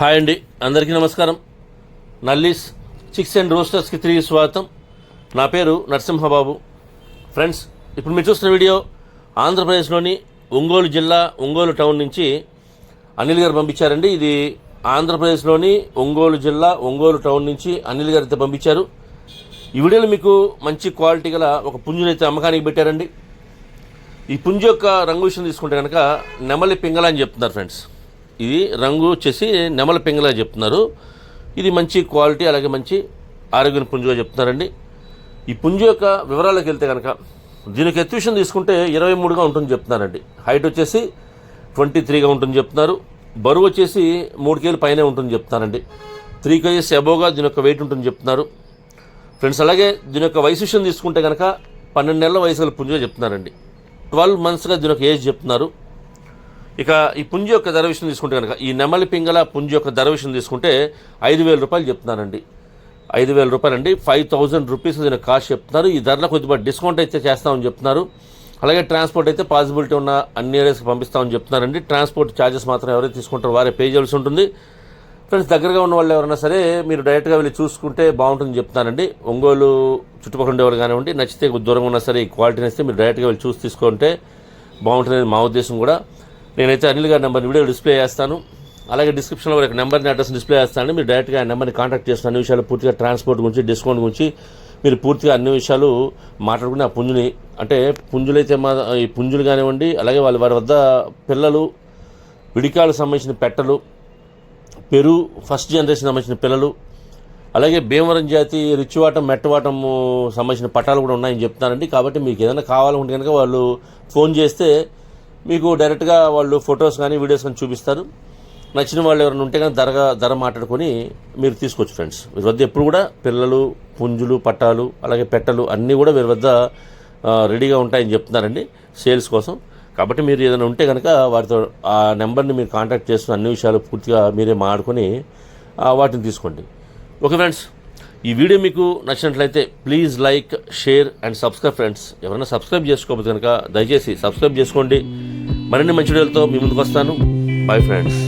Hi అండి. అందరికీ నమస్కారం. నల్లీస్ చిక్స్ అండ్ రోస్టర్స్కి తిరిగి స్వాగతం. నా పేరు నరసింహబాబు. ఫ్రెండ్స్ ఇప్పుడు మీరు చూస్తున్న వీడియో ఆంధ్రప్రదేశ్లోని ఒంగోలు జిల్లా ఒంగోలు టౌన్ నుంచి అనిల్ గారు పంపించారండి. ఇది ఆంధ్రప్రదేశ్లోని ఒంగోలు జిల్లా ఒంగోలు టౌన్ నుంచి అనిల్ గారు అయితే పంపించారు. ఈ వీడియోలో మీకు మంచి క్వాలిటీ గల ఒక పుంజునైతే అమ్మకానికి పెట్టారండి. ఈ పుంజు యొక్క రంగు విషయం తీసుకుంటే కనుక నెమలి పింగళ అని చెప్తున్నారు ఫ్రెండ్స్. ఇది రంగు వచ్చేసి నెమలి పింగళ చెప్తున్నారు. ఇది మంచి క్వాలిటీ అలాగే మంచి ఆరోగ్యం పుంజుగా చెప్తున్నారండి. ఈ పుంజు యొక్క వివరాలకు వెళ్తే కనుక దీనికి ఎత్తు విషయం తీసుకుంటే ఇరవై మూడుగా ఉంటుంది చెప్తున్నారండి. హైట్ వచ్చేసి ట్వంటీ త్రీగా ఉంటుంది చెప్తున్నారు. బరువు వచ్చేసి మూడు కేజీల పైనే ఉంటుంది చెప్తున్నారండి. త్రీ కేజీస్ అబోవ్గా దీని యొక్క వెయిట్ ఉంటుంది చెప్తున్నారు. ఫ్రెండ్స్ అలాగే దీని యొక్క వయసు విషయం తీసుకుంటే కనుక పన్నెండు నెలల వయసు గల పుంజుగా చెప్తున్నారండి. ట్వెల్వ్ మంత్స్గా దీని యొక్క ఏజ్ చెప్తున్నారు. ఇక ఈ పుంజి యొక్క ధర విషయం తీసుకుంటే కనుక ఈ నెమలి పింగళ పుంజు యొక్క ధర విషయం తీసుకుంటే ఐదు వేల రూపాయలు చెప్తున్నానండి ఐదు వేల రూపాయలండి. ఫైవ్ థౌజండ్ రూపీస్ దీని కాస్ట్ చెప్తున్నారు. ఈ ధరలో కొద్దిగా డిస్కౌంట్ అయితే చేస్తామని చెప్తున్నారు. అలాగే ట్రాన్స్పోర్ట్ అయితే పాసిబిలిటీ ఉన్న అన్ని ఏరియాస్కి పంపిస్తామని చెప్తున్నారండి. ట్రాన్స్పోర్ట్ ఛార్జెస్ మాత్రం ఎవరైతే తీసుకుంటారో వారే పే చేయాల్సి ఉంటుంది. ఫ్రెండ్స్ దగ్గరగా ఉన్న వాళ్ళు ఎవరైనా సరే మీరు డైరెక్ట్గా వెళ్ళి చూసుకుంటే బాగుంటుందని చెప్తానండి ఒంగోలు చుట్టుపక్కల ఉండేవారు కానివ్వండి నచ్చితే దూరంగా ఉన్నా సరే ఈ క్వాలిటీని ఇస్తే మీరు డైరెక్ట్గా వెళ్ళి చూసి తీసుకుంటే బాగుంటుంది మా ఉద్దేశం కూడా. నేనైతే అనిల్ గారి నెంబర్ని వీడియో డిస్ప్లే చేస్తాను. అలాగే డిస్క్రిప్షన్లో ఒక నెంబర్ని అడ్రస్ డిస్ప్లే చేస్తాను మీరు డైరెక్ట్గా ఆ నెంబర్ని కాంటాక్ట్ చేస్తాను అన్ని విషయాలు పూర్తిగా ట్రాన్స్పోర్ట్ గురించి డిస్కౌంట్ గురించి మీరు పూర్తిగా అన్ని విషయాలు మాట్లాడుకుని ఆ పుంజుని అంటే పుంజులైతే మా ఈ పుంజులు కానివ్వండి అలాగే వాళ్ళ వారి వద్ద పిల్లలు విడికాలకు సంబంధించిన పెట్టలు పెరు ఫస్ట్ జనరేషన్ సంబంధించిన పిల్లలు అలాగే భీమవరం జాతి రిచ్చివాటం మెట్టవాటం సంబంధించిన పట్టాలు కూడా ఉన్నాయని చెప్తున్నారండి. కాబట్టి మీకు ఏదైనా కావాలంటే కనుక వాళ్ళు ఫోన్ చేస్తే మీకు డైరెక్ట్గా వాళ్ళు ఫొటోస్ కానీ వీడియోస్ కానీ చూపిస్తారు. నచ్చిన వాళ్ళు ఎవరైనా ఉంటే కానీ ధర ధర మాట్లాడుకొని మీరు తీసుకోవచ్చు ఫ్రెండ్స్ వీరి వద్ద ఎప్పుడు కూడా పిల్లలు పుంజులు పట్టాలు అలాగే పెట్టలు అన్నీ కూడా వీరి వద్ద రెడీగా ఉంటాయని చెప్తున్నారండి. సేల్స్ కోసం కాబట్టి మీరు ఏదైనా ఉంటే కనుక వారితో ఆ నెంబర్ని మీరు కాంటాక్ట్ చేస్తున్న అన్ని విషయాలు పూర్తిగా మీరే మాట్లాడుకొని వాటిని తీసుకోండి. ఓకే ఫ్రెండ్స్ ఈ వీడియో మీకు నచ్చినట్లయితే please like share and subscribe friends. ఎవరైనా సబ్స్క్రైబ్ చేసుకోకపోతే కనుక దయచేసి సబ్స్క్రైబ్ చేసుకోండి. మరిన్ని మంచి వీడియోలతో మీ ముందుకు వస్తాను. Bye friends.